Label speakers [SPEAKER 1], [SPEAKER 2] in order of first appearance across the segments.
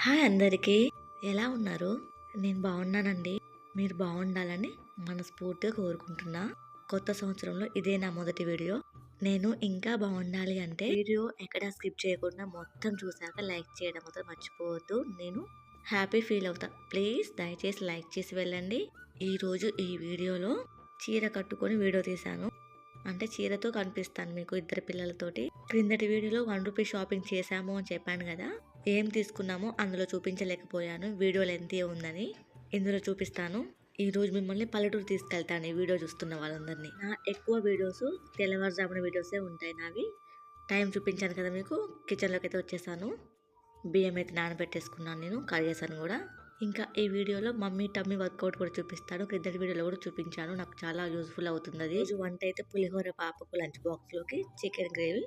[SPEAKER 1] Hi అందరికీ. ఎలా ఉన్నారు? నేను బాగున్నానండి. మీరు బాగుండాలని మనస్ఫూర్తిగా కోరుకుంటున్నా. కొత్త సంవత్సరంలో ఇదే నా మొదటి వీడియో. నేను ఇంకా బాగుండాలి అంటే వీడియో ఎక్కడ స్కిప్ చేయకుండా మొత్తం చూసాక లైక్ చేయడం మాత్రం మర్చిపోవద్దు. నేను హ్యాపీ ఫీల్ అవుతా. ప్లీజ్ దయచేసి లైక్ చేసి వెళ్ళండి. ఈరోజు ఈ వీడియోలో చీర కట్టుకొని వీడియో తీశాను. అంటే చీరతో కనిపిస్తాను మీకు ఇద్దరు పిల్లలతోటి. క్రిందటి వీడియోలో వన్ రూపీ షాపింగ్ చేశాము అని చెప్పాను కదా. ఏం తీసుకున్నామో అందులో చూపించలేకపోయాను. వీడియో లెంతీ ఉందని ఇందులో చూపిస్తాను. ఈ రోజు మిమ్మల్ని పల్లెటూరు తీసుకెళ్తాను ఈ వీడియో చూస్తున్న వాళ్ళందరినీ. నా ఎక్కువ వీడియోస్ తెల్లవారుజామున వీడియోసే ఉంటాయి నావి. టైం చూపించాను కదా మీకు. కిచెన్లోకి అయితే వచ్చేసాను. బియ్యం అయితే నానబెట్టేసుకున్నాను నేను కడిగేసాను కూడా. ఇంకా ఈ వీడియోలో మమ్మీ టమ్మీ వర్కౌట్ కూడా చూపిస్తాను. క్రిందటి వీడియోలో కూడా చూపించాను. నాకు చాలా యూస్ఫుల్ అవుతుంది అది. వంట అయితే పులిహోర పాపకు లంచ్ బాక్స్లోకి చికెన్ గ్రేవీ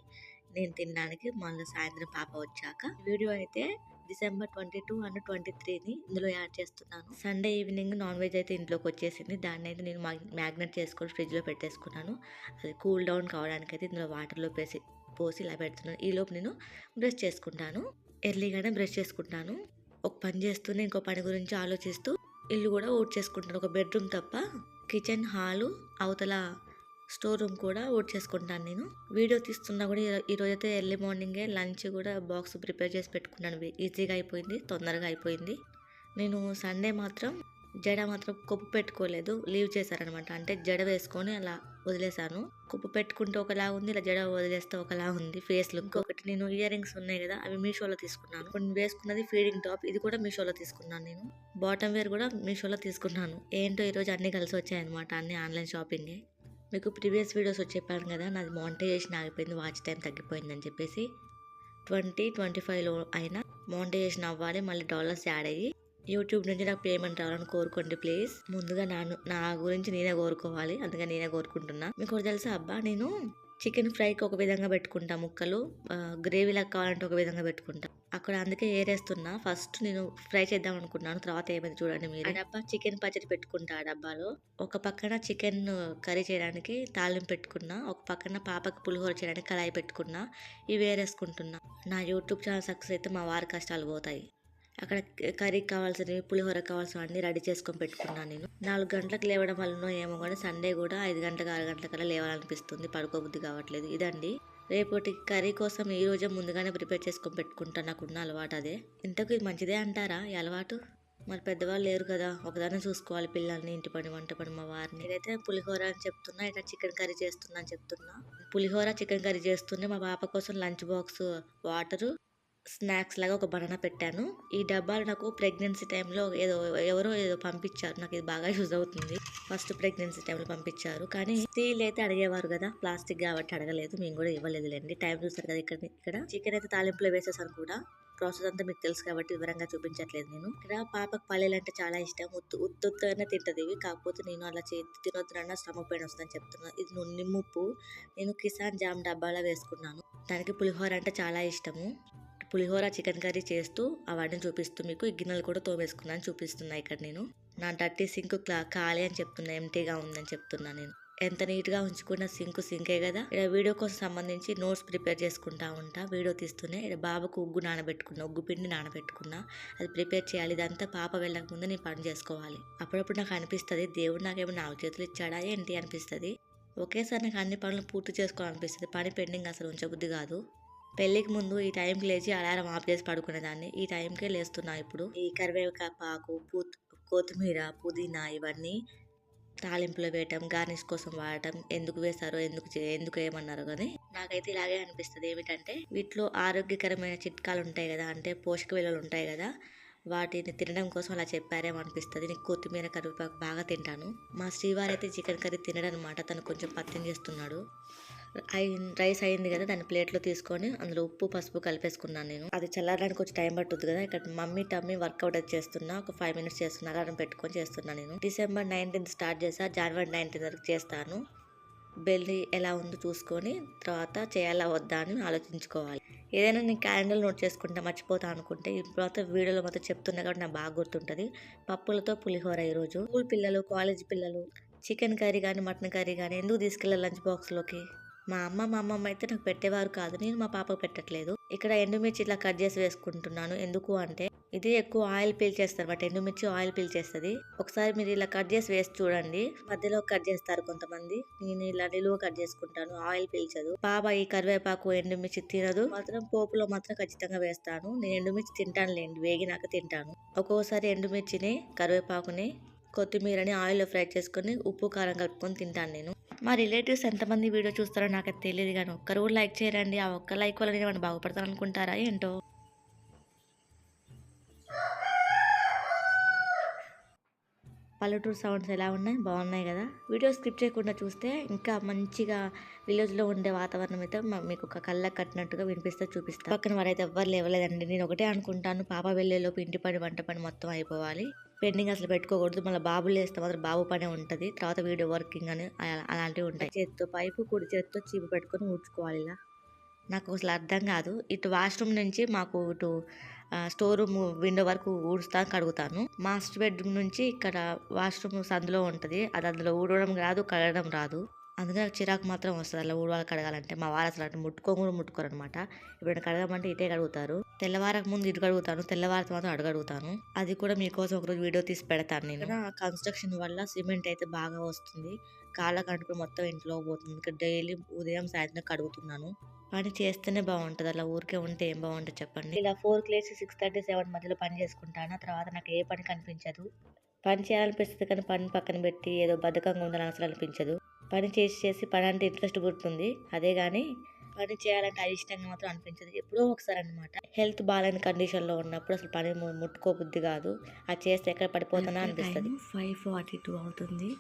[SPEAKER 1] నేను తినడానికి మళ్ళీ సాయంత్రం పాప వచ్చాక. వీడియో అయితే December twenty two and twenty త్రీని ఇందులో యాడ్ చేస్తున్నాను. సండే ఈవినింగ్ నాన్ వెజ్ అయితే ఇంట్లోకి వచ్చేసింది. దాన్ని అయితే నేను మ్యాగ్నెట్ చేసుకొని ఫ్రిడ్జ్లో పెట్టేసుకున్నాను. అది కూల్ డౌన్ కావడానికి అయితే ఇందులో వాటర్లో పేసి పోసి ఇలా పెడుతున్నాను. ఈలోపు నేను బ్రష్ చేసుకుంటాను. ఎర్లీగానే బ్రష్ చేసుకుంటాను. ఒక పని చేస్తూనే ఇంకో పని గురించి ఆలోచిస్తూ ఇల్లు కూడా ఊడ్ చేసుకుంటాను ఒక బెడ్రూమ్ తప్ప కిచెన్ హాలు అవతల స్టోర్ రూమ్ కూడా ఓట్ చేసుకుంటాను నేను. వీడియో తీస్తున్నా కూడా ఈరోజైతే ఎర్లీ మార్నింగే లంచ్ కూడా బాక్స్ ప్రిపేర్ చేసి పెట్టుకున్నాను. ఈజీగా అయిపోయింది తొందరగా అయిపోయింది. నేను సండే మాత్రం జడ మాత్రం కొప్పు పెట్టుకోలేదు లీవ్ చేశారనమాట. అంటే జడ వేసుకొని అలా వదిలేశాను. కుప్పు పెట్టుకుంటే ఒకలా ఉంది ఇలా జడ వదిలేస్తే ఒకలా ఉంది ఫేస్ లుక్ ఇంకొకటి నేను ఇయర్ రింగ్స్ ఉన్నాయి కదా అవి మీషోలో తీసుకున్నాను. కొన్ని వేసుకున్నది ఫీడింగ్ టాప్ ఇది కూడా మీషోలో తీసుకున్నాను నేను. బాటమ్ వేర్ కూడా మీషోలో తీసుకున్నాను. ఏంటో ఈరోజు అన్ని కలిసి వచ్చాయన్నమాట అన్ని ఆన్లైన్ షాపింగే. మీకు ప్రీవియస్ వీడియోస్ వచ్చి చెప్పాను కదా నాది మోనిటైజేషన్ ఆగిపోయింది వాచ్ టైం తగ్గిపోయిందని చెప్పేసి. ట్వంటీ ట్వంటీ ఫైవ్లో అయినా మోనిటైజేషన్ అవ్వాలి మళ్ళీ డాలర్స్ యాడ్ అయ్యి యూట్యూబ్ నుంచి నాకు పేమెంట్ రావాలని కోరుకోండి ప్లీజ్. ముందుగా నాను నా గురించి నేనే కోరుకోవాలి అందుకని నేనే కోరుకుంటున్నా. మీకు తెలుసా అబ్బా నేను చికెన్ ఫ్రైకి ఒక విధంగా పెట్టుకుంటా ముక్కలు గ్రేవీలకు కావాలంటే ఒక విధంగా పెట్టుకుంటా. అక్కడ అందుకే ఏరేస్తున్నా. ఫస్ట్ నేను ఫ్రై చేద్దాం అనుకున్నాను. తర్వాత ఏమైంది చూడండి మీరు. ఆ డబ్బా చికెన్ పచ్చడి పెట్టుకుంటా ఆ డబ్బాలో. ఒక పక్కన చికెన్ కర్రీ చేయడానికి తాలింపు పెట్టుకున్నా. ఒక పక్కన పాపకి పులిహోర చేయడానికి కళాయి పెట్టుకున్నా. ఇవి వేరేసుకుంటున్నా నా యూట్యూబ్ ఛానల్ సక్సెస్ అయితే మా వారి కష్టాలు పోతాయి. అక్కడ కర్రీకి కావాల్సినవి పులిహోర కావాల్సినవి అన్నీ రెడీ చేసుకొని పెట్టుకున్నాను నేను. నాలుగు గంటలకు లేవడం వలన ఏమో కానీ సండే కూడా ఐదు గంటలకు ఆరు గంటలకల్లా లేవాలనిపిస్తుంది. పడుకోబుద్ధి కావట్లేదు. ఇదండి. రేపటి కర్రీ కోసం ఈ రోజే ముందుగానే ప్రిపేర్ చేసుకొని పెట్టుకుంటాను నాకున్న అలవాటు అదే. ఇంతకు ఇది మంచిదే అంటారా? ఈ అలవాటు? మరి పెద్దవాళ్ళు లేరు కదా. ఒకదాన్ని చూసుకోవాలి పిల్లల్ని ఇంటి పని వంట పని మా వారిని. నేనైతే పులిహోర అని చెప్తున్నా ఇట్లా చికెన్ కర్రీ చేస్తున్నా అని చెప్తున్నా. పులిహోర చికెన్ కర్రీ చేస్తుంటే మా పాప కోసం లంచ్ బాక్స్ వాటరు స్నాక్స్ లాగా ఒక బనానా పెట్టాను. ఈ డబ్బాలు నాకు ప్రెగ్నెన్సీ టైంలో ఏదో ఎవరో ఏదో పంపించారు. నాకు ఇది బాగా యూజ్ అవుతుంది. ఫస్ట్ ప్రెగ్నెన్సీ టైంలో పంపించారు. కానీ స్టీల్ అయితే అడిగేవారు కదా ప్లాస్టిక్ కాబట్టి అడగలేదు. మేము కూడా ఇవ్వలేదులేండి. టైం చూస్తారు కదా ఇక్కడ ఇక్కడ. చికెన్ అయితే తాలింపులో వేసేసాను కూడా. ప్రాసెస్ అంతా మీకు తెలుసు కాబట్టి వివరంగా చూపించట్లేదు నేను. ఇక్కడ పాపకు పల్లెలు అంటే చాలా ఇష్టం. ఉత్తు ఉత్తుగానే తింటది ఇవి. కాకపోతే నేను అలా చేతి తినొద్దునన్నా స్టమక్ పెయిన్ వస్తుందని చెప్తున్నా. ఇది నుండి నిమ్ముప్పు నేను కిసాన్ జామ్ డబ్బాలో వేసుకున్నాను. దానికి పులిహోర అంటే చాలా ఇష్టము. పులిహోర చికెన్ కర్రీ చేస్తూ అవన్నీ చూపిస్తూ మీకు ఈ గిన్నెలు కూడా తోమేసుకున్నాను చూపిస్తున్నా ఇక్కడ నేను. నా డర్టీ సింక్ క్లా ఖాళీ అని చెప్తున్నా ఎంటీగా ఉందని చెప్తున్నా నేను. ఎంత నీట్గా ఉంచుకున్న సింక్ సింకే కదా. ఇక్కడ వీడియో కోసం సంబంధించి నోట్స్ ప్రిపేర్ చేసుకుంటా ఉంటా. వీడియో తీస్తూనే ఇక్కడ బాబుకు ఉగ్గు నానబెట్టుకున్నా ఉగ్గు పిండి నానబెట్టుకున్నా. అది ప్రిపేర్ చేయాలి. ఇదంతా పాప వెళ్ళక ముందు నేను పని చేసుకోవాలి. అప్పుడప్పుడు నాకు అనిపిస్తుంది దేవుడు నాకేమో నాలుగు చేతులు ఇచ్చాడా ఏంటి అనిపిస్తుంది. ఒకేసారి నాకు అన్ని పనులు పూర్తి చేసుకోవాలనిపిస్తుంది. పని పెండింగ్ అసలు ఉంచబుద్ధి కాదు. పెళ్ళికి ముందు ఈ టైంకి లేచి అలారం ఆఫ్ చేసి పడుకునేదాన్ని. ఈ టైంకే లేస్తున్నా ఇప్పుడు. ఈ కరివేపాకు పూ కొత్తిమీర పుదీనా ఇవన్నీ తాలింపులో వేయటం గార్నిష్ కోసం వాడటం ఎందుకు వేస్తారో ఎందుకు ఎందుకు ఏమన్నారో కానీ నాకైతే ఇలాగే అనిపిస్తుంది. ఏమిటంటే వీటిలో ఆరోగ్యకరమైన చిట్కాలు ఉంటాయి కదా అంటే పోషక విలువలు ఉంటాయి కదా వాటిని తినడం కోసం అలా చెప్పారేమో అనిపిస్తుంది. నేను కొత్తిమీర కరివేపాకు బాగా తింటాను. మా శ్రీవారి అయితే చికెన్ కర్రీ తినడం అనమాట తను కొంచెం పత్యం చేస్తున్నాడు. రైస్ అయింది కదా దాన్ని ప్లేట్లో తీసుకొని అందులో ఉప్పు పసుపు కలిపేసుకున్నాను నేను. అది చల్లారడానికి కొంచెం టైం పట్టుద్ది కదా. ఇక్కడ మమ్మీ టమ్మీ వర్కౌట్ అది చేస్తున్నా. ఒక ఫైవ్ మినిట్స్ చేస్తున్నా. అలారం పెట్టుకొని చేస్తున్నా నేను. డిసెంబర్ నైన్టీన్త్ స్టార్ట్ చేసా. జనవరి నైన్టీన్త్ వరకు చేస్తాను. బెల్లి ఎలా ఉందో చూసుకొని తర్వాత చేయాలా వద్దా అని ఆలోచించుకోవాలి. ఏదైనా నేను క్యాలెండర్ నోట్ చేసుకుంటా మర్చిపోతా అనుకుంటే తర్వాత వీడియోలో మొత్తం చెప్తున్నా కాబట్టి నాకు బాగా గుర్తుంటుంది. పప్పులతో పులిహోర ఈరోజు. స్కూల్ పిల్లలు కాలేజ్ పిల్లలు చికెన్ కర్రీ కానీ మటన్ కర్రీ కానీ ఎందుకు తీసుకెళ్ళాలి లంచ్ బాక్స్లోకి? మా అమ్మ మా అమ్మమ్మ అయితే నాకు పెట్టేవారు కాదు. నేను మా పాపకు పెట్టట్లేదు. ఇక్కడ ఎండుమిర్చి ఇట్లా కట్ చేసి వేసుకుంటున్నాను. ఎందుకు అంటే ఇది ఎక్కువ ఆయిల్ పీల్చేస్తారు బట్ ఎండుమిర్చి ఆయిల్ పీల్చేస్తుంది ఒకసారి మీరు ఇలా కట్ చేసి వేసి చూడండి. మధ్యలో కట్ చేస్తారు కొంతమంది. నేను ఇలా నిలువ కట్ చేసుకుంటాను. ఆయిల్ పీల్చదు. పాప ఈ కరివేపాకు ఎండుమిర్చి తినదు. మాత్రం పోపులో మాత్రం ఖచ్చితంగా వేస్తాను. నేను ఎండుమిర్చి తింటాను లేండి వేగినాక తింటాను. ఒక్కోసారి ఎండుమిర్చిని కరివేపాకుని కొత్తిమీరని ఆయిల్లో ఫ్రై చేసుకొని ఉప్పు కారం కలుపుకొని తింటాను నేను. మా రిలేటివ్స్ ఎంతమంది వీడియో చూస్తారో నాకు తెలియదు కానీ ఒక్కరు లైక్ చేయరండి. ఆ ఒక్క లైక్ వల్ల నేను ఏమైనా బాగుపడతాను అనుకుంటారా ఏంటో? పల్లెటూరు సౌండ్స్ ఎలా ఉన్నాయి? బాగున్నాయి కదా? వీడియో స్కిప్ చేయకుండా చూస్తే ఇంకా మంచిగా విలేజ్లో ఉండే వాతావరణం అయితే మీకు ఒక కళ్ళకు కట్టినట్టుగా వినిపిస్తే చూపిస్తాను పక్కన వారైతే ఎవ్వరు లేవలేదండి. నేను ఒకటే అనుకుంటాను. పాప వెళ్ళేలోపు ఇంటి పని వంట పని మొత్తం అయిపోవాలి. పెండింగ్ అసలు పెట్టుకోకూడదు. మళ్ళీ బాబులు వేస్తే మాత్రం బాబు పనే ఉంటుంది. తర్వాత వీడియో వర్కింగ్ అని అలాంటివి ఉంటాయి. చేతితో పైపు కుడి చేతితో చీపు పెట్టుకొని ఊడ్చుకోవాలి ఇలా. నాకు అసలు అర్థం కాదు. ఇటు వాష్రూమ్ నుంచి మాకు ఇటు స్టోర్ రూమ్ విండో వరకు ఊడుస్తాను కడుగుతాను మాస్టర్ బెడ్రూమ్ నుంచి ఇక్కడ వాష్రూమ్ సందులో ఉంటుంది. అది అందులో ఊడవడం రాదు కడగడం రాదు. అందుకే నాకు చిరాకు మాత్రం వస్తుంది. అలా ఊడవాలి కడగాలంటే మా వారు అసలు అటు ముట్టుకో కూడా ముట్టుకోరు అనమాట ఇప్పుడు కడగమంటే ఇటే కడుగుతారు. తెల్లవారకు ముందు ఇటు కడుగుతాను తెల్లవారితో మాత్రం అడుగు కడుగుతాను. అది కూడా మీకోసం ఒకరోజు వీడియో తీసి పెడతాను నేను. కన్స్ట్రక్షన్ వల్ల సిమెంట్ అయితే బాగా వస్తుంది. కాళ్ళ కంటుకుని మొత్తం ఇంట్లో పోతుంది. డైలీ ఉదయం సాయంత్రం కడుగుతున్నాను. పని చేస్తేనే బాగుంటుంది. అలా ఊరికే ఉంటే ఏం బాగుంటుంది చెప్పండి? ఇలా ఫోర్ లేచి సిక్స్ థర్టీ సెవెన్ మధ్యలో పని చేసుకుంటాను. తర్వాత నాకు ఏ పని కనిపించదు. పని చేయాలనిపిస్తుంది కానీ పని పక్కన పెట్టి ఏదో బద్ధకంగా ఉండాలని అసలు అనిపించదు. పని చేసి చేసి పని అంటే ఇంట్రెస్ట్ పుడుతుంది. అదే కానీ పని చేయాలంటే అయిష్టంగా మాత్రం అనిపించదు. ఎప్పుడో ఒకసారి అనమాట హెల్త్ బాగాలేని కండిషన్లో ఉన్నప్పుడు అసలు పని ముట్టుకోబుద్ధి కాదు. అది చేస్తే ఎక్కడ పడిపోతానా అనిపిస్తుంది. ఫైవ్ ఫార్టీ టూ అవుతుంది.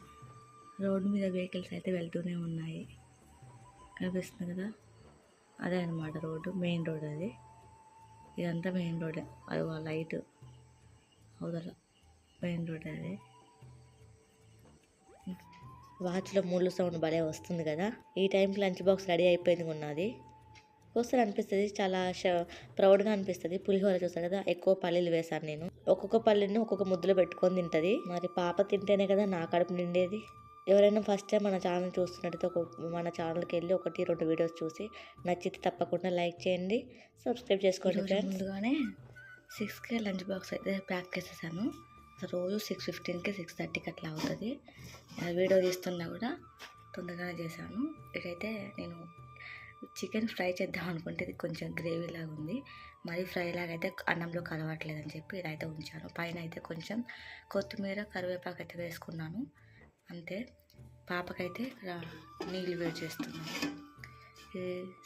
[SPEAKER 1] రోడ్డు మీద వెహికల్స్ అయితే వెళ్తూనే ఉన్నాయి. కనిపిస్తుంది కదా? అదే అనమాట రోడ్డు మెయిన్ రోడ్ అది. ఇదంతా మెయిన్ రోడే. అది లైట్. అవతల మెయిన్ రోడ్ అది. వాచ్లో ముళ్ళు సౌండ్ భలే వస్తుంది కదా. ఈ టైంకి లంచ్ బాక్స్ రెడీ అయిపోయింది ఉన్నది ఒకసారి అనిపిస్తుంది చాలా ష- ప్రౌడ్గా అనిపిస్తుంది. పులిహోర చూస్తారు కదా ఎక్కువ పల్లీలు వేశాను నేను. ఒక్కొక్క పల్లీని ఒక్కొక్క ముద్దలో పెట్టుకొని తింటది. మరి పాప తింటేనే కదా నా కడుపు నిండేది. ఎవరైనా ఫస్ట్ టైం మన ఛానల్ చూస్తున్నట్టయితే ఒక మన ఛానల్కి వెళ్ళి ఒకటి రెండు వీడియోస్ చూసి నచ్చితే తప్పకుండా లైక్ చేయండి. సబ్స్క్రైబ్ చేసుకోండి ఫ్రెండ్స్. ముందుగానే సిక్స్కి లంచ్ బాక్స్ అయితే ప్యాక్ చేసేసాను. రోజు సిక్స్ ఫిఫ్టీన్కి సిక్స్ థర్టీకి అట్లా అవుతుంది. వీడియో తీస్తున్నా కూడా తొందరగానే చేశాను. ఇదైతే నేను చికెన్ ఫ్రై చేద్దాం అనుకుంటే ఇది కొంచెం గ్రేవీ లాగా ఉంది. మరి ఫ్రై లాగా అయితే అన్నంలో కలవట్లేదని చెప్పి ఇదైతే ఉంచాను. పైన అయితే కొంచెం కొత్తిమీర కరివేపాకు అయితే వేసుకున్నాను. అంతే. పాపకైతే ఇక్కడ నీళ్ళు వేడి చేస్తున్నాను.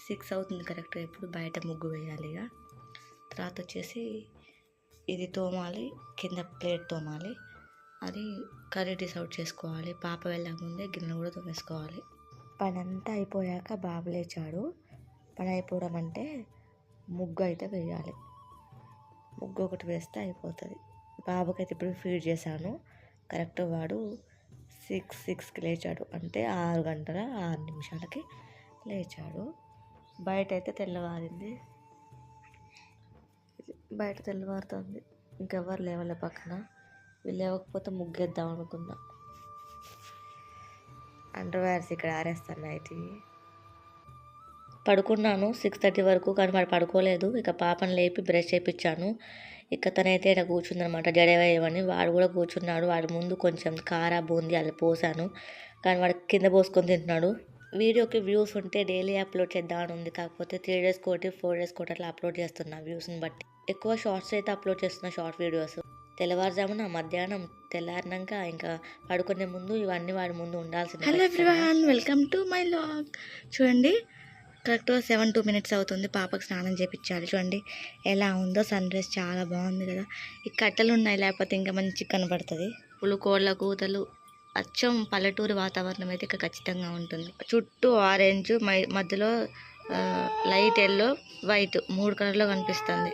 [SPEAKER 1] సిక్స్ అవుతుంది కరెక్ట్గా. ఎప్పుడు బయట ముగ్గు వేయాలి ఇక. తర్వాత వచ్చేసి ఇది తోమాలి కింద ప్లేట్ తోమాలి. అది కర్రీ డిస్ అవుట్ చేసుకోవాలి. పాప వెళ్ళక ముందే గిన్నె కూడా తోమేసుకోవాలి. పనంతా అయిపోయాక బాబు లేచాడు. పని అయిపోవడం అంటే ముగ్గు అయితే వేయాలి. ముగ్గు ఒకటి వేస్తే అయిపోతుంది. బాబుకైతే ఇప్పుడు ఫీడ్ చేశాను. కరెక్ట్ వాడు సిక్స్ సిక్స్కి లేచాడు. అంటే ఆరు గంటల ఆరు నిమిషాలకి లేచాడు. బయట అయితే తెల్లవారింది. బయట తెల్లవారుతుంది. ఇంకెవ్వరు లేవలే పక్కన. వీళ్ళు లేవకపోతే ముగ్గేద్దాం అనుకున్నా. అండర్వేర్స్ ఇక్కడ ఆరేస్తాను నైట్కి పడుకున్నాను సిక్స్ థర్టీ వరకు కానీ వాడు పడుకోలేదు. ఇక పాపను లేపి బ్రష్ చేయించాను ఇక తనైతే ఇక్కడ కూర్చుందనమాట జడేవేయమని వాడు కూడా కూర్చున్నాడు. వాడి ముందు కొంచెం కార బూంది అలా పోసాను. కానీ వాడు కింద పోసుకొని తింటున్నాడు. వీడియోకి వ్యూస్ ఉంటే డైలీ అప్లోడ్ చేద్దామని ఉంది. కాకపోతే త్రీ డేస్ కోటి ఫోర్ డేస్ కోటి అట్లా అప్లోడ్ చేస్తున్నా వ్యూస్ని బట్టి. ఎక్కువ షార్ట్స్ అయితే అప్లోడ్ చేస్తున్నా షార్ట్ వీడియోస్. తెల్లవారుజామున మధ్యాహ్నం తెల్లారినాక ఇంకా పడుకునే ముందు ఇవన్నీ వాడి ముందు ఉండాల్సింది hello everyone welcome to my vlog చూడండి కరెక్ట్గా సెవెన్ టూ మినిట్స్ అవుతుంది. పాపకు స్నానం చేయించాలి చూడండి ఎలా ఉందో సన్ రైజ్ చాలా బాగుంది కదా. ఈ కట్టెలు ఉన్నాయి లేకపోతే ఇంకా మంచిగా కనబడుతుంది పులు కోళ్ళ కూతలు అచ్చం పల్లెటూరు వాతావరణం అయితే ఇక్కడ ఖచ్చితంగా ఉంటుంది. చుట్టూ ఆరెంజ్ మై- మధ్యలో లైట్ ఎల్లో వైట్ మూడు కలర్లో కనిపిస్తుంది.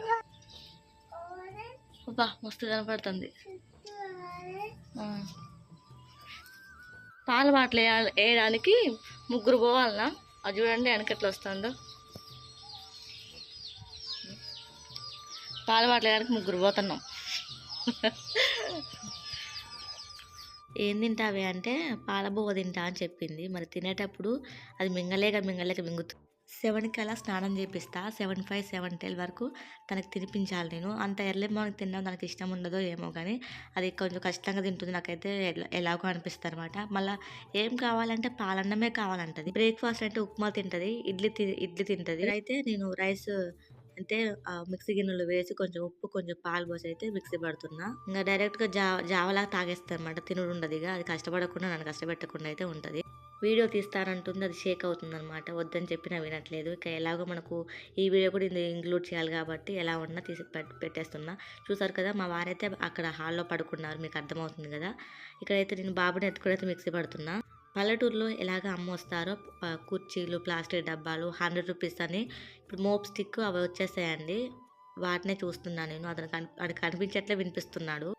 [SPEAKER 1] అబ్బా మస్తు కనపడుతుంది. పాల బాటలు వేయాలి వేయడానికి ముగ్గురు పోవాలనా అది చూడండి వెనకట్లు వస్తుందో. పాల బాటలు వేయడానికి ముగ్గురు పోతున్నాం. ఏం తింటావే అంటే పాలబువ్వ తింటా అని చెప్పింది. మరి తినేటప్పుడు అది మింగలేక మింగలేక మింగుతుంది సెవెన్కి అలా స్నానం చేపిస్తా. సెవెన్ ఫైవ్ సెవెన్ టెల్ వరకు తనకి తినిపించాలి నేను. అంత ఎర్లీ మార్నింగ్ తినడం తనకి ఇష్టం ఉండదో ఏమో కానీ అది కొంచెం కష్టంగా తింటుంది. నాకైతే ఎలా- ఎలాగో అనిపిస్తుంది అనమాట మళ్ళీ ఏం కావాలంటే పాలన్నమే కావాలంటది. బ్రేక్ఫాస్ట్ అంటే ఉప్మా తింటది ఇడ్లీ తి- ఇడ్లీ తింటది. అయితే నేను రైస్ అంటే ఆ మిక్సీ గిన్నెలో వేసి కొంచెం ఉప్పు కొంచెం పాలు పోసి అయితే మిక్సీ పడుతున్నా. ఇంకా డైరెక్ట్గా జా జావలా తాగేస్తాను అనమాట తినుడు ఉండదు ఇక అది కష్టపడకుండా నన్ను కష్టపెట్టకుండా అయితే ఉంటుంది. వీడియో తీస్తానంటుంది అది షేక్ అవుతుందనమాట వద్దని చెప్పినా వినట్లేదు. ఇక ఎలాగో మనకు ఈ వీడియో కూడా ఇందులో ఇంక్లూడ్ చేయాలి కాబట్టి ఎలా ఉన్నా తీసి పెట్టేస్తున్నా. చూసారు కదా మా వారైతే అక్కడ హాల్లో పడుకున్నారు మీకు అర్థమవుతుంది కదా. ఇక్కడైతే నేను బాబుని ఎత్తుకుని మిక్సీ పడుతున్నా. పల్లెటూరులో ఎలాగ అమ్మ వస్తారో కుర్చీలు ప్లాస్టిక్ డబ్బాలు హండ్రెడ్ రూపీస్ అని ఇప్పుడు మోప్ స్టిక్ అవి వచ్చేసాయండి. వాటినే చూస్తున్నాను నేను. అతను కని అది కనిపించట్లే వినిపిస్తున్నాడు.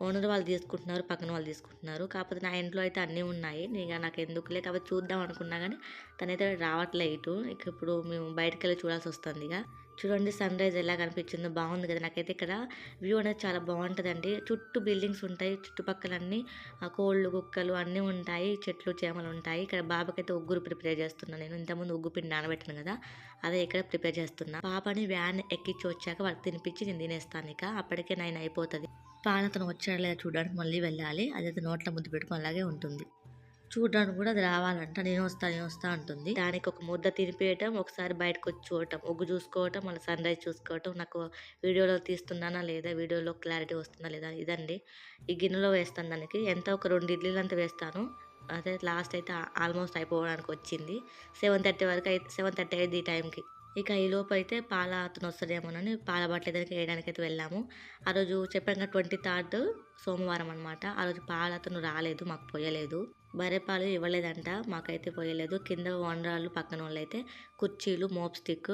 [SPEAKER 1] ఓనర్ వాళ్ళు తీసుకుంటున్నారు పక్కన వాళ్ళు తీసుకుంటున్నారు. కాకపోతే నా ఇంట్లో అయితే అన్నీ ఉన్నాయి. ఇక నాకు ఎందుకులే? కాబట్టి చూద్దాం అనుకున్నా కానీ తనైతే రావట్లే ఇటు. ఇక ఇప్పుడు మేము బయటకు వెళ్ళి చూడాల్సి వస్తుంది ఇక. చూడండి సన్ రైజ్ ఎలా కనిపించిందో బాగుంది కదా. నాకైతే ఇక్కడ వ్యూ అనేది చాలా బాగుంటుందండి. చుట్టూ బిల్డింగ్స్ ఉంటాయి చుట్టుపక్కల అన్నీ ఆ కోళ్ళు కుక్కలు అన్నీ ఉంటాయి చెట్లు చేమలు ఉంటాయి. ఇక్కడ బాబాకైతే ఉగ్గురు ప్రిపేర్ చేస్తున్నాను నేను ఇంతకుముందు ఉగ్గు పిండి నానబెట్టాను కదా అదే ఇక్కడ ప్రిపేర్ చేస్తున్నా. పాపని వ్యాన్ ఎక్కించి వచ్చాక వాళ్ళకి తినిపించి నేను తినేస్తాను ఇక. అప్పటికే నైన్ అయిపోతుంది. పాలతను వచ్చాడు లేదా చూడడానికి మళ్ళీ వెళ్ళాలి. అదైతే నోట్లో ముద్దు పెట్టుకుని అలాగే ఉంటుంది. చూడడానికి కూడా అది రావాలంట. నేను వస్తా నేను వస్తా అంటుంది. దానికి ఒక ముద్ద తినిపేయటం ఒకసారి బయటకు వచ్చి చూడటం ఒగ్గు చూసుకోవటం మళ్ళీ సన్ రైజ్ చూసుకోవటం. నాకు వీడియోలో తీస్తున్నానా లేదా వీడియోలో క్లారిటీ వస్తుందా లేదా ఇదండి. ఈ గిన్నెలో వేస్తాను దానికి. ఎంత? ఒక రెండు ఇడ్లీలు అంతా వేస్తాను. అదే లాస్ట్ అయితే ఆల్మోస్ట్ అయిపోవడానికి వచ్చింది. సెవెన్ థర్టీ వరకు అయితే సెవెన్ థర్టీ అయింది ఈ టైంకి. ఇక ఈ అయితే పాల అతను వస్తాడేమోనని పాల బట్టలు దగ్గరికి వేయడానికి అయితే వెళ్ళాము. ఆ రోజు చెప్పాను కదా ట్వంటీ థర్డ్ సోమవారం అనమాట ఆ రోజు పాల అతను రాలేదు మాకు పోయలేదు. బర్రె పాలు ఇవ్వలేదంట మాకైతే పోయలేదు. కింద వండరాళ్ళు పక్కన వాళ్ళు అయితే కుర్చీలు మోప్ స్టిక్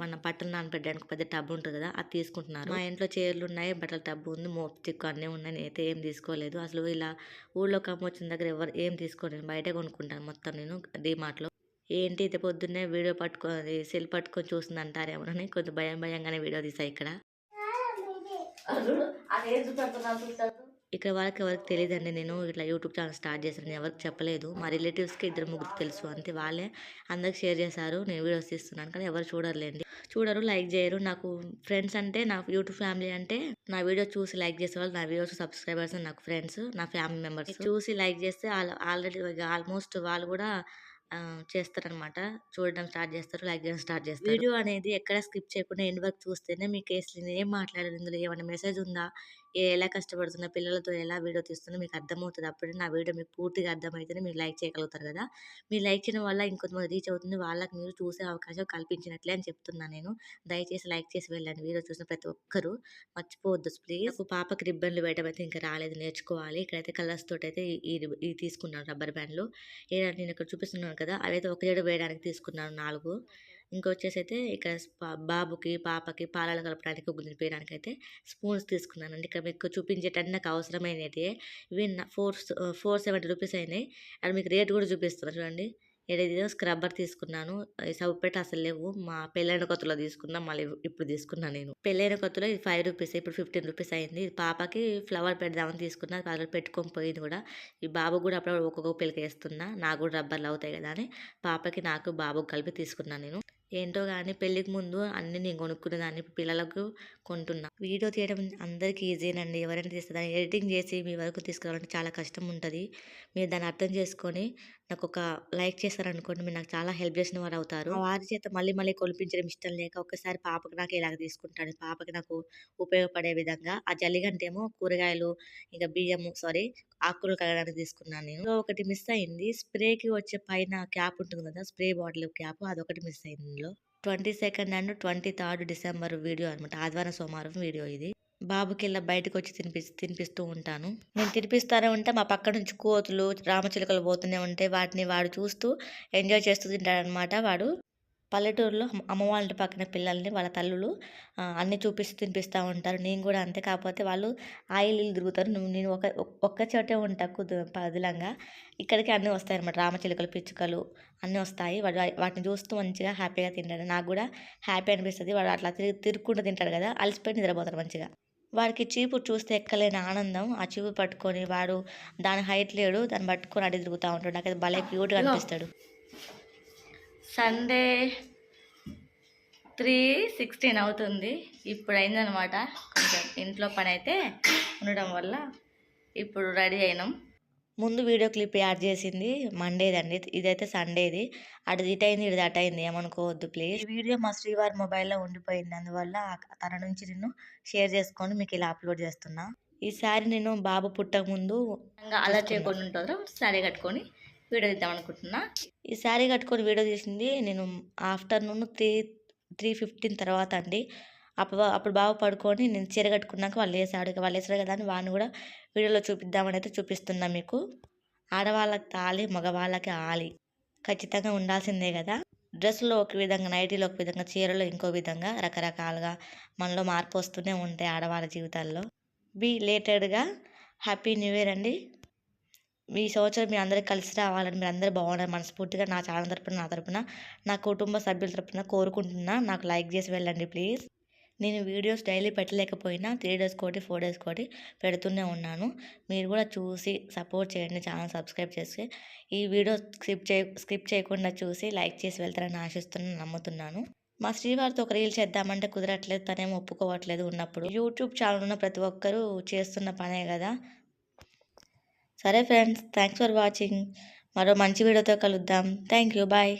[SPEAKER 1] మన బట్టలు నానబెట్టడానికి పెద్ద టబ్ ఉంటుంది కదా అది తీసుకుంటున్నారు. మా ఇంట్లో చైర్లు ఉన్నాయి బట్టల టబ్ ఉంది మోప్ స్టిక్ అన్నీ ఉన్నాయి నేనైతే ఏం తీసుకోలేదు. అసలు ఇలా ఊళ్ళో కమ్మ వచ్చిన దగ్గర ఎవరు ఏం తీసుకోలేదు బయట కొనుక్కుంటాను మొత్తం నేను డిమార్ట్లో. ఏంటి ఇది పొద్దున్నే వీడియో పట్టుకొని సెల్ పట్టుకొని చూస్తుంది అంటారేమోనని కొంచెం భయం భయంగానే వీడియో తీసా ఇక్కడ. ఇక్కడ వాళ్ళకి ఎవరికి తెలియదండి నేను. ఇట్లా యూట్యూబ్ ఛానల్ స్టార్ట్ చేశాను ఎవరికి చెప్పలేదు. మా రిలేటివ్స్కి ఇద్దరు ముగ్గురు తెలుసు. అంతే వాళ్ళే అందరికి షేర్ చేశారు. నేను వీడియోస్ తీస్తున్నాను కానీ ఎవరు చూడలేండి చూడరు లైక్ చేయరు. నాకు ఫ్రెండ్స్ అంటే నా యూట్యూబ్ ఫ్యామిలీ అంటే నా వీడియో చూసి లైక్ చేసే వాళ్ళు నా వీడియోస్ సబ్స్క్రైబర్స్ నాకు ఫ్రెండ్స్ నా ఫ్యామిలీ మెంబర్స్. చూసి లైక్ చేస్తే ఆల్రెడీ ఆల్మోస్ట్ వాళ్ళు కూడా చేస్తారనమాట. చూడడం స్టార్ట్ చేస్తారు లైక్ చేయడం స్టార్ట్ చేస్తారు. వీడియో అనేది ఎక్కడ స్కిప్ చేయకుండా ఎండ్ వరకు చూస్తేనే మీకు అసలు ఏం మాట్లాడారు ఇందులో ఏమైనా మెసేజ్ ఉందా? ఎలా కష్టపడుతున్నా పిల్లలతో ఎలా వీడియో తీస్తున్నా మీకు అర్థమవుతుంది. అప్పుడే నా వీడియో మీకు పూర్తిగా అర్థమైతేనే మీరు లైక్ చేయగలుగుతారు కదా. మీరు లైక్ చేయడం వల్ల ఇంకొంతమంది రీచ్ అవుతుంది. వాళ్ళకి మీరు చూసే అవకాశం కల్పించినట్లే అని చెప్తున్నాను నేను. దయచేసి లైక్ చేసి వెళ్ళండి. వీడియో చూసిన ప్రతి ఒక్కరూ మర్చిపోవద్దు ప్లీజ్. నాకు పాపకి రిబ్బన్లు వేయడం అయితే ఇంకా రాలేదు. నేర్చుకోవాలి. ఇక్కడైతే కలర్స్ తోటి అయితే ఇది తీసుకున్నాను రబ్బర్ బ్యాండ్లు. ఏదంటే నేను ఇక్కడ చూపిస్తున్నాను కదా అవైతే ఒక జడ వేయడానికి తీసుకున్నాను నాలుగు. ఇంకొచ్చేసి అయితే ఇక్కడ బాబుకి పాపకి పాలలు కలపడానికి ఉగ్గు తినిపించడానికి అయితే స్పూన్స్ తీసుకున్నానండి ఇక్కడ మీకు చూపించేటట్టు నాకు అవసరమైనవి ఇవి ఫోర్ ఫోర్ సెవెంటీ రూపీస్ అయినాయి. అది మీకు రేట్ కూడా చూపిస్తున్నాను చూడండి. ఏదైతే స్క్రబ్బర్ తీసుకున్నాను. ఈ సబ్బు పెట్టి అసలు లేవు. మా పెళ్ళైన కొత్తలో తీసుకున్నా మళ్ళీ ఇప్పుడు తీసుకున్నాను నేను. పెళ్ళైన కొత్తలో ఇది ఫైవ్ రూపీస్ ఇప్పుడు ఫిఫ్టీన్ రూపీస్ అయింది. పాపకి ఫ్లవర్ పెడదామని తీసుకున్నా అది పెట్టుకొని పోయింది కూడా. ఈ బాబు కూడా అప్పుడప్పుడు ఒక్కొక్క పిల్లకి వేస్తున్నా. నాకు కూడా రబ్బర్లు అవుతాయి కదా అని పాపకి నాకు బాబుకి కలిపి తీసుకున్నాను నేను. ఏంటో కానీ పెళ్ళికి ముందు అన్ని నేను కొనుక్కునేదాన్ని దాన్ని పిల్లలకు కొంటున్నా. వీడియో తీయడం అందరికీ ఈజీనండి. ఎవరైనా తీస్తే దాన్ని ఎడిటింగ్ చేసి మీ వరకు తీసుకురావాలంటే చాలా కష్టం ఉంటుంది మీరు దాన్ని అర్థం చేసుకొని నాకు ఒక లైక్ చేస్తారనుకోండి మీరు నాకు చాలా హెల్ప్ చేసిన వారు అవుతారు వారి చేత మళ్ళీ మళ్ళీ కొలిపించడం ఇష్టం లేక ఒక్కసారి పాపకి నాకు ఇలాగ తీసుకుంటాను పాపకి నాకు ఉపయోగపడే విధంగా ఆ జల్లిగంటేమో కూరగాయలు ఇంకా బియ్యము సారీ ఆకుకూరలు కలగడానికి తీసుకున్నాను నేను. ఒకటి మిస్ అయింది. స్ప్రేకి వచ్చే పైన క్యాప్ ఉంటుంది కదా స్ప్రే బాటిల్ క్యాప్ అదొకటి మిస్ అయింది ఇందులో. Twenty second and twenty third December video అనమాట. ఆదివారం సోమవారం వీడియో ఇది. బాబుకి ఇలా బయటకు వచ్చి తినిపి తినిపిస్తూ ఉంటాను. నేను తినిపిస్తూనే ఉంటే మా పక్క నుంచి కోతులు రామచిలుకలు పోతూనే ఉంటే వాటిని వాడు చూస్తూ ఎంజాయ్ చేస్తూ తింటాడనమాట వాడు. పల్లెటూరులో అమ్మ- వాళ్ళ పక్కన పిల్లల్ని వాళ్ళ తల్లులు అన్ని చూపిస్తూ తినిపిస్తూ ఉంటారు. నేను కూడా అంతే. కాకపోతే వాళ్ళు ఆయిల్ ఇల్లు తిరుగుతారు. నువ్వు నేను ఒక ఒక్- ఒక్క చోటే ఉంటా కుదు పదిలంగా ఇక్కడికి అన్నీ వస్తాయి అనమాట రామచిలుకలు పిచ్చుకలు అన్నీ వస్తాయి. వాడు వాటిని చూస్తూ మంచిగా హ్యాపీగా తింటాడు. నాకు కూడా హ్యాపీ అనిపిస్తుంది. వాడు అట్లా తిరిగి తిరుక్కుంటూ తింటాడు కదా అలసిపోయి నిద్రపోతాడు మంచిగా. వాడికి చీపురు చూస్తే ఎక్కలేని ఆనందం. ఆ చీపురు పట్టుకొని వాడు దాని హైట్ లేడు. దాన్ని పట్టుకొని అడి తిరుగుతూ ఉంటాడు. నాకైతే భలే క్యూట్గా అనిపిస్తాడు. సండే త్రీ సిక్స్టీన్ అవుతుంది. ఇప్పుడు అయిందనమాట కొంచెం ఇంట్లో పని అయితే ఉండడం వల్ల ఇప్పుడు రెడీ అయినాం. ముందు వీడియో క్లిప్ యాడ్ చేసింది మండేదండి. ఇదైతే సండేది. అటు ఇటు అయింది ఇది అటు అయింది. ఏమనుకోవద్దు ప్లీజ్ ఈ వీడియో మా శ్రీవారి మొబైల్లో ఉండిపోయింది అందువల్ల తన నుంచి నేను షేర్ చేసుకొని మీకు ఇలా అప్లోడ్ చేస్తున్నా. ఈసారి నేను బాబు పుట్టక ముందు అలా చేయకుండా ఉంటుందో? సరే కట్టుకొని. వీడియో తీద్దాం అనుకుంటున్నా. ఈ శారీ కట్టుకొని వీడియో తీసింది నేను ఆఫ్టర్నూన్ త్రీ త్రీ ఫిఫ్టీన్ తర్వాత అండి. అప్పుడు అప్పుడు బాగా పడుకొని నేను చీర కట్టుకున్నాక వాళ్ళు వేసాడు వాళ్ళు వేసారు కదా అని వాడిని కూడా వీడియోలో చూపిద్దామని అయితే చూపిస్తున్నా మీకు. ఆడవాళ్ళకి తాళి మగవాళ్ళకి ఆలి. ఖచ్చితంగా ఉండాల్సిందే కదా. డ్రెస్సులో ఒక విధంగా నైటీలో ఒక విధంగా చీరలో ఇంకో విధంగా రకరకాలుగా మనలో మార్పు వస్తూనే ఉంటాయి ఆడవాళ్ళ జీవితాల్లో. బీ లేటెడ్గా హ్యాపీ న్యూ ఇయర్ అండి. ఈ సంవత్సరం మీ అందరికి కలిసి రావాలని మీరు అందరూ బాగున్నారు మనస్ఫూర్తిగా నా ఛానల్ తరపున నా తరపున నా కుటుంబ సభ్యుల తరపున కోరుకుంటున్నా. నాకు లైక్ చేసి వెళ్ళండి ప్లీజ్. నేను వీడియోస్ డైలీ పెట్టలేకపోయినా త్రీ డేస్ కోటి ఫోర్ డేస్ కోటి పెడుతూనే ఉన్నాను. మీరు కూడా చూసి సపోర్ట్ చేయండి ఛానల్ సబ్స్క్రైబ్ చేసి. ఈ వీడియో స్కిప్ చేయ స్కిప్ చేయకుండా చూసి లైక్ చేసి వెళ్తారని ఆశిస్తున్నాను నమ్ముతున్నాను. మా శ్రీవారితో ఒక రీల్ చేద్దామంటే కుదరట్లేదు తనేమో ఒప్పుకోవట్లేదు ఉన్నప్పుడు. యూట్యూబ్ ఛానల్ ఉన్న ప్రతి ఒక్కరూ చేస్తున్న పనే కదా. సరే ఫ్రెండ్స్ థ్యాంక్స్ ఫర్ వాచింగ్ మరో మంచి వీడియోతో కలుద్దాం. Thank you bye